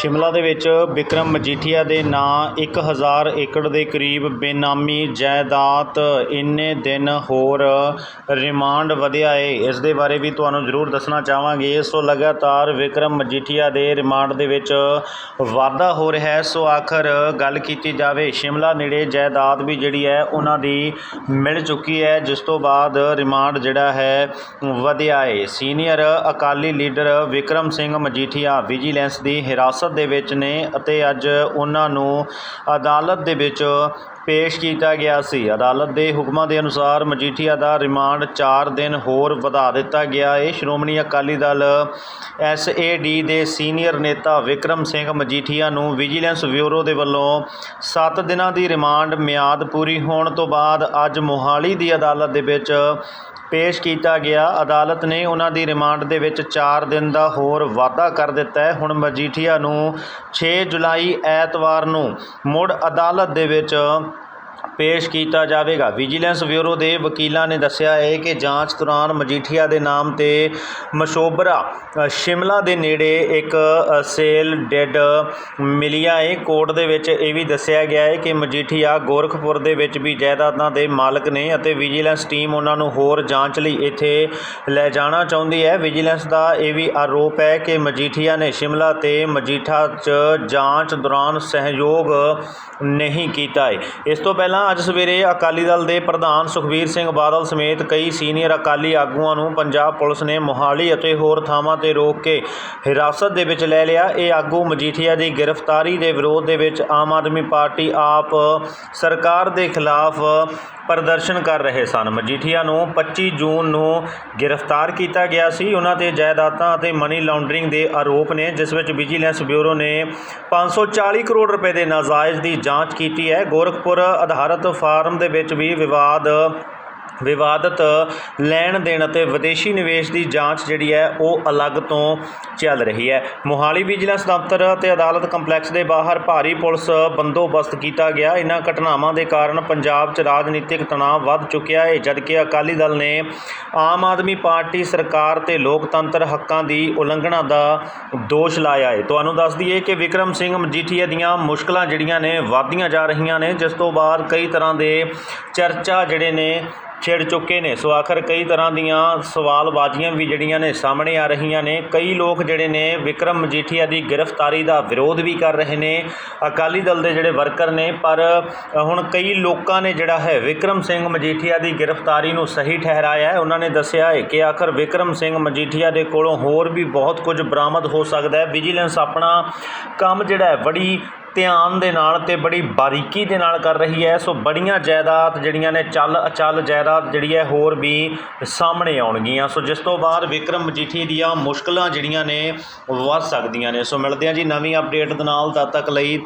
ਸ਼ਿਮਲਾ ਦੇ ਵਿੱਚ ਵਿਕਰਮ ਮਜੀਠੀਆ ਦੇ ਨਾਂ 1000 ਏਕੜ ਦੇ ਕਰੀਬ ਬੇਨਾਮੀ ਜਾਇਦਾਦ ਇੰਨੇ ਦਿਨ ਹੋਰ ਰਿਮਾਂਡ ਵਧਿਆ ਏ। ਇਸ ਦੇ ਬਾਰੇ ਵੀ ਤੁਹਾਨੂੰ ਜ਼ਰੂਰ ਦੱਸਣਾ ਚਾਹਾਂਗੇ। ਸੋ ਲਗਾਤਾਰ ਵਿਕਰਮ ਮਜੀਠੀਆ ਦੇ ਰਿਮਾਂਡ ਦੇ ਵਿੱਚ ਵਾਧਾ ਹੋ ਰਿਹਾ ਹੈ ਸੋ ਆਖਰ ਗੱਲ ਕੀਤੀ ਜਾਵੇ, ਸ਼ਿਮਲਾ ਨੇੜੇ ਜਾਇਦਾਦ ਵੀ ਜਿਹੜੀ ਹੈ, ਉਹਨਾਂ ਦੀ ਮਿਲ ਚੁੱਕੀ ਹੈ। ਜਿਸ ਤੋਂ ਬਾਅਦ ਰਿਮਾਂਡ ਜਿਹੜਾ ਹੈ, ਵਧਿਆ ਏ। Senior Akali leader Vikram Singh Majithia, vigilance ਦੀ ਹਿਰਾਸਤ ਦੇ ਵਿੱਚ ਨੇ ਅਤੇ ਅੱਜ ਉਹਨਾਂ ਨੂੰ ਅਦਾਲਤ ਦੇ ਵਿੱਚ ਪੇਸ਼ ਕੀਤਾ ਗਿਆ ਸੀ। ਅਦਾਲਤ ਦੇ ਹੁਕਮਾਂ ਦੇ ਅਨੁਸਾਰ ਮਜੀਠੀਆ ਦਾ ਰਿਮਾਂਡ 4 ਦਿਨ ਹੋਰ ਵਧਾ ਦਿੱਤਾ ਗਿਆ। ਹੈ ਸ਼੍ਰੋਮਣੀ ਅਕਾਲੀ ਦਲ ਐਸਏਡੀ ਦੇ ਸੀਨੀਅਰ ਨੇਤਾ ਵਿਕਰਮ ਸਿੰਘ ਮਜੀਠੀਆ ਨੂੰ ਵਿਜੀਲੈਂਸ ਬਿਊਰੋ ਦੇ ਵੱਲੋਂ 7 ਦਿਨਾਂ ਦੀ ਰਿਮਾਂਡ ਮਿਆਦ ਪੂਰੀ ਹੋਣ ਤੋਂ ਬਾਅਦ ਅੱਜ ਮੋਹਾਲੀ ਦੀ ਅਦਾਲਤ ਦੇ ਵਿੱਚ ਪੇਸ਼ ਕੀਤਾ ਗਿਆ। ਅਦਾਲਤ ਨੇ ਉਹਨਾਂ ਦੀ ਰਿਮਾਂਡ ਦੇ ਵਿੱਚ 4 ਦਿਨ ਦਾ ਹੋਰ ਵਾਧਾ ਕਰ ਦਿੱਤਾ ਹੈ। ਹੁਣ ਮਜੀਠੀਆ ਨੂੰ 6 ਜੁਲਾਈ ਐਤਵਾਰ ਨੂੰ ਮੁੜ ਅਦਾਲਤ ਦੇ ਵਿੱਚ ਪੇਸ਼ ਕੀਤਾ ਜਾਵੇਗਾ। ਵਿਜੀਲੈਂਸ ਬਿਊਰੋ ਦੇ ਵਕੀਲਾਂ ਨੇ ਦੱਸਿਆ ਹੈ ਕਿ ਜਾਂਚ ਦੌਰਾਨ ਮਜੀਠੀਆ ਦੇ ਨਾਮ ਤੇ ਮਸ਼ੋਬਰਾ ਸ਼ਿਮਲਾ ਦੇ ਨੇੜੇ ਇੱਕ ਸੇਲ ਡੈਡ ਮਿਲਿਆ ਹੈ। ਕੋਰਟ ਦੇ ਵਿੱਚ ਇਹ ਵੀ ਦੱਸਿਆ ਗਿਆ ਹੈ ਕਿ ਮਜੀਠੀਆ ਗੋਰਖਪੁਰ ਦੇ ਵਿੱਚ ਵੀ ਜਾਇਦਾਦਾਂ ਦੇ ਮਾਲਕ ਨੇ ਅਤੇ ਵਿਜੀਲੈਂਸ ਟੀਮ ਉਹਨਾਂ ਨੂੰ ਹੋਰ ਜਾਂਚ ਲਈ ਇੱਥੇ ਲੈ ਜਾਣਾ ਚਾਹੁੰਦੀ ਹੈ। ਵਿਜੀਲੈਂਸ ਦਾ ਇਹ ਵੀ ਆਰੋਪ ਹੈ ਕਿ ਮਜੀਠੀਆ ਨੇ ਸ਼ਿਮਲਾ ਤੇ ਮਜੀਠਾ 'ਚ ਜਾਂਚ ਦੌਰਾਨ ਸਹਿਯੋਗ ਨਹੀਂ ਕੀਤਾ ਹੈ। ਇਸ ਤੋਂ ਪਹਿਲਾਂ ਅੱਜ ਸਵੇਰੇ ਅਕਾਲੀ ਦਲ ਦੇ ਪ੍ਰਧਾਨ ਸੁਖਬੀਰ ਸਿੰਘ ਬਾਦਲ ਸਮੇਤ ਕਈ ਸੀਨੀਅਰ ਅਕਾਲੀ ਆਗੂਆਂ ਨੂੰ ਪੰਜਾਬ ਪੁਲਿਸ ਨੇ ਮੋਹਾਲੀ ਅਤੇ ਹੋਰ ਥਾਵਾਂ ਤੇ ਰੋਕ ਕੇ ਹਿਰਾਸਤ ਦੇ ਵਿੱਚ ਲੈ ਲਿਆ। ਇਹ ਆਗੂ ਮਜੀਠੀਆ ਦੀ ਗ੍ਰਿਫਤਾਰੀ ਦੇ ਵਿਰੋਧ ਦੇ ਵਿੱਚ ਆਮ ਆਦਮੀ ਪਾਰਟੀ ਆਪ ਸਰਕਾਰ ਦੇ ਖਿਲਾਫ ਪ੍ਰਦਰਸ਼ਨ ਕਰ ਰਹੇ ਸਨ। ਮਜੀਠੀਆ ਨੂੰ 25 ਜੂਨ ਨੂੰ ਗ੍ਰਿਫਤਾਰ ਕੀਤਾ ਗਿਆ ਸੀ। ਉਹਨਾਂ ਤੇ ਜਾਇਦਾਦਾਂ ਅਤੇ ਮਨੀ ਲਾਂਡਰਿੰਗ ਦੇ ਆਰੋਪ ਨੇ, ਜਿਸ ਵਿੱਚ ਵਿਜੀਲੈਂਸ ਬਿਊਰੋ ਨੇ 540 ਕਰੋੜ ਰੁਪਏ ਦੇ ਨਾਜਾਇਜ਼ ਦੀ ਜਾਂਚ ਕੀਤੀ ਹੈ। ਗੋਰਖਪੁਰ ਆਧਾਰਿਤ ਫਾਰਮ ਦੇ ਵਿੱਚ ਵੀ ਵਿਵਾਦ ਵਿਵਾਦਤ ਲੈਣ ਦੇਣ ਅਤੇ ਵਿਦੇਸ਼ੀ ਨਿਵੇਸ਼ ਦੀ ਜਾਂਚ ਜਿਹੜੀ ਹੈ ਉਹ ਅਲੱਗ ਤੋਂ ਚੱਲ ਰਹੀ ਹੈ। ਮੋਹਾਲੀ ਵਿਜੀਲੈਂਸ ਦਫ਼ਤਰ ਅਤੇ ਅਦਾਲਤ ਕੰਪਲੈਕਸ ਦੇ ਬਾਹਰ ਭਾਰੀ ਪੁਲਿਸ ਬੰਦੋਬਸਤ ਕੀਤਾ ਗਿਆ। ਇਹਨਾਂ ਘਟਨਾਵਾਂ ਦੇ ਕਾਰਨ ਪੰਜਾਬ 'ਚ ਰਾਜਨੀਤਿਕ ਤਣਾਅ ਵੱਧ ਚੁੱਕਿਆ ਹੈ, ਜਦਕਿ ਅਕਾਲੀ ਦਲ ਨੇ ਆਮ ਆਦਮੀ ਪਾਰਟੀ ਸਰਕਾਰ ਤੇ ਲੋਕਤੰਤਰ ਹੱਕਾਂ ਦੀ ਉਲੰਘਣਾ ਦਾ ਦੋਸ਼ ਲਾਇਆ ਹੈ। ਤੁਹਾਨੂੰ ਦੱਸ ਦਈਏ ਕਿ ਵਿਕਰਮ ਸਿੰਘ ਮਜੀਠੀਆ ਦੀਆਂ ਮੁਸ਼ਕਲਾਂ ਜਿਹੜੀਆਂ ਨੇ, ਵਧਦੀਆਂ ਜਾ ਰਹੀਆਂ ਨੇ, ਜਿਸ ਤੋਂ ਬਾਅਦ ਕਈ ਤਰ੍ਹਾਂ ਦੇ ਚਰਚਾ ਜਿਹੜੇ ਨੇ ਛਿੜ ਚੁੱਕੇ ਨੇ। ਸੋ ਆਖਰ ਕਈ ਤਰ੍ਹਾਂ ਦੀਆਂ ਸਵਾਲਬਾਜ਼ੀਆਂ ਵੀ ਜਿਹੜੀਆਂ ਨੇ ਸਾਹਮਣੇ ਆ ਰਹੀਆਂ ਨੇ। ਕਈ ਲੋਕ ਜਿਹੜੇ ਨੇ ਵਿਕਰਮ ਮਜੀਠੀਆ ਦੀ ਗ੍ਰਿਫਤਾਰੀ ਦਾ ਵਿਰੋਧ ਵੀ ਕਰ ਰਹੇ ਨੇ। ਅਕਾਲੀ ਦਲ ਦੇ ਜਿਹੜੇ ਵਰਕਰ ਨੇ, ਪਰ ਹੁਣ ਕਈ ਲੋਕਾਂ ਨੇ ਜਿਹੜਾ ਹੈ ਵਿਕਰਮ ਸਿੰਘ ਮਜੀਠੀਆ ਦੀ ਗ੍ਰਿਫਤਾਰੀ ਨੂੰ ਸਹੀ ਠਹਿਰਾਇਆ ਹੈ। ਉਹਨਾਂ ਨੇ ਦੱਸਿਆ ਹੈ ਕਿ ਆਖਰ ਵਿਕਰਮ ਸਿੰਘ ਮਜੀਠੀਆ ਦੇ ਕੋਲੋਂ ਹੋਰ ਵੀ ਬਹੁਤ ਕੁਝ ਬਰਾਮਦ ਹੋ ਸਕਦਾ ਹੈ। ਵਿਜੀਲੈਂਸ ਆਪਣਾ ਕੰਮ ਜਿਹੜਾ ਹੈ, ਬੜੀ ਧਿਆਨ ਦੇ ਨਾਲ ਤੇ ਬੜੀ ਬਾਰੀਕੀ ਦੇ ਨਾਲ ਕਰ ਰਹੀ ਹੈ। ਸੋ ਬੜੀਆਂ ਜਾਇਦਾਦ ਜਿਹੜੀਆਂ ਨੇ ਚੱਲ, ਅਚੱਲ ਜਾਇਦਾਦ ਜਿਹੜੀ ਹੈ ਹੋਰ ਵੀ ਸਾਹਮਣੇ ਆਉਣਗੀਆਂ। ਸੋ ਜਿਸ ਤੋਂ ਬਾਅਦ ਵਿਕਰਮ ਮਜੀਠੀ ਦੀਆਂ ਮੁਸ਼ਕਲਾਂ ਜਿਹੜੀਆਂ ਨੇ ਵੱਧ ਸਕਦੀਆਂ ਨੇ। ਸੋ ਮਿਲਦੇ ਹਾਂ ਜੀ ਨਵੀਂ ਅਪਡੇਟ ਦੇ ਨਾਲ। ਤਦ ਤੱਕ ਲਈ